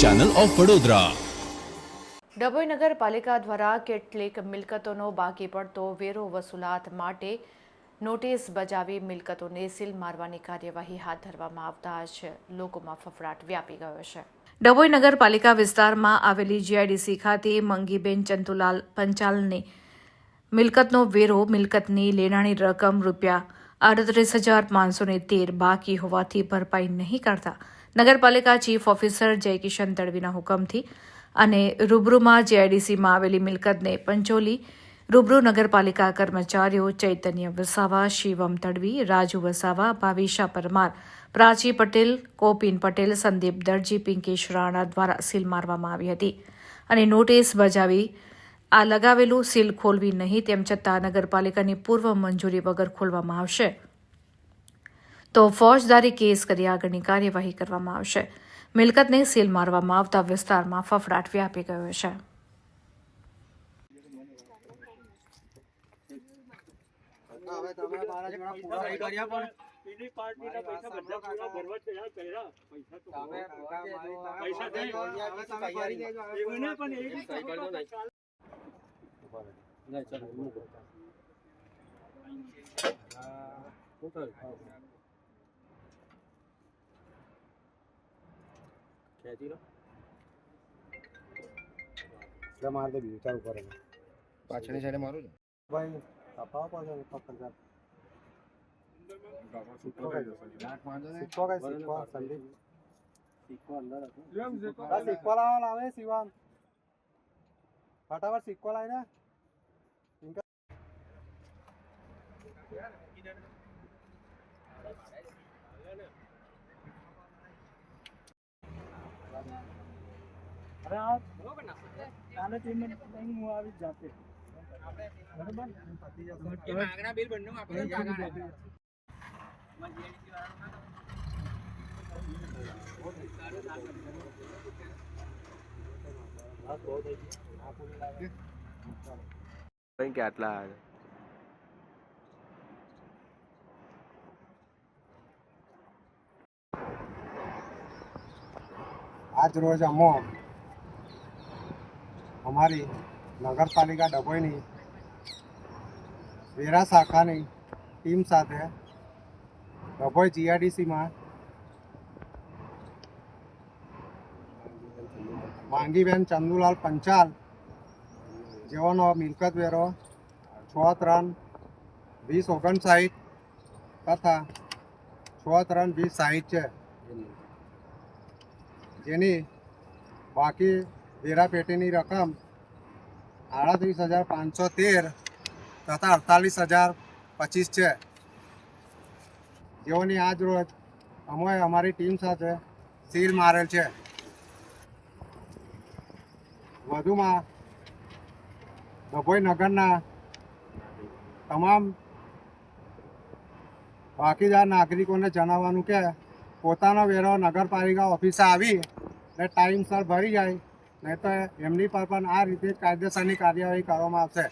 Channel of Vadodara Dabhoi નગરપાલિકા દ્વારા કેટલીક મિલકતોનો બાકી પડતો વેરો વસૂલાત માટે નોટિસ બજાવી મિલકતોને સીલ મારવાની કાર્યવાહી હાથ ધરવામાં આવતા જ લોકોમાં ફફડાટ વ્યાપી ગયો છે. ડભોઈ નગરપાલિકા વિસ્તારમાં આવેલી જીઆઈડીસી ખાતે મંગીબેન ચંતુલાલ પંચાલને મિલકતનો વેરો મિલકતની લેણાની રકમ રૂપિયા આડત્રીસ હજાર પાંચસો ને તેર બાકી હોવાથી ભરપાઈ નહીં કરતા નગરપાલિકા ચીફ ઓફિસર જયકિશન તડવીના હુકમથી અને રૂબરૂમાં જેઆઈડીસીમાં આવેલી મિલકતને પંચોલી રૂબરૂ નગરપાલિકા કર્મચારીઓ ચૈતન્ય વસાવા, શિવમ તડવી, રાજુ વસાવા, ભાવિશા પરમાર, પ્રાચી પટેલ, કોપિન પટેલ, સંદીપ દરજી, પિંકેશ રાણા દ્વારા સીલ મારવામાં આવી હતી અને નોટિસ બજાવી આ લગાવેલું સીલ ખોલવી નહીં તેમ છતાં નગરપાલિકાની પૂર્વ મંજૂરી વગર ખોલવામાં આવશે. તો ફોજદારી કેસ કરી આગળની કાર્યવાહી કરવામાં આવશે. મિલકતને સીલ મારવામાં આવતા વિસ્તારમાં ફફડાટ વ્યાપી ગયો છે. પૈસા મારી તો બીજું ચાલુ કરે પાછળની સાઈડે મારું ને ભાઈ પડશે ને પકડ જા. સિક્કો કઈ ફટાફટ નાક લાવી ને સિક્કો કઈ સિક્કો સંદીપ આ સિક્કો લાવો લાવે શિવાન ફટાફટ સિક્કો લાવીને અરે લઈને હું આવી જ જાતે. કઈ કે આટલા આવે? આજ રોજ અમો. અમારી નગરપાલિકા ડભોઈની, વેરા શાખાની ટીમ સાથે ડભોઈ જીઆરડીસીમાં માંગીબેન ચંદુલાલ પંચાલ જેઓનો મિલકત વેરો છ ત્રણ વીસ ઓગણસાઠ તથા છ ત્રણ વીસ સાહીઠ છે. જેની બાકી વેરા પેટીની રકમ આડત્રીસ હજાર પાંચસો તેર તથા અડતાલીસ હજાર પચીસ છે. જેઓની આજ રોજ અમે અમારી ટીમ સાથે સીલ મારેલ છે. વધુમાં ડભોઈ નગરના તમામ બાકીદાર નાગરિકોને જણાવવાનું કે પોતાનો વેરો નગરપાલિકા ઓફિસે આવી ને ટાઈમસર ભરી જાય નહીં તો એમની પર પણ આ રીતે કાયદેસરની કાર્યવાહી કરવામાં આવશે.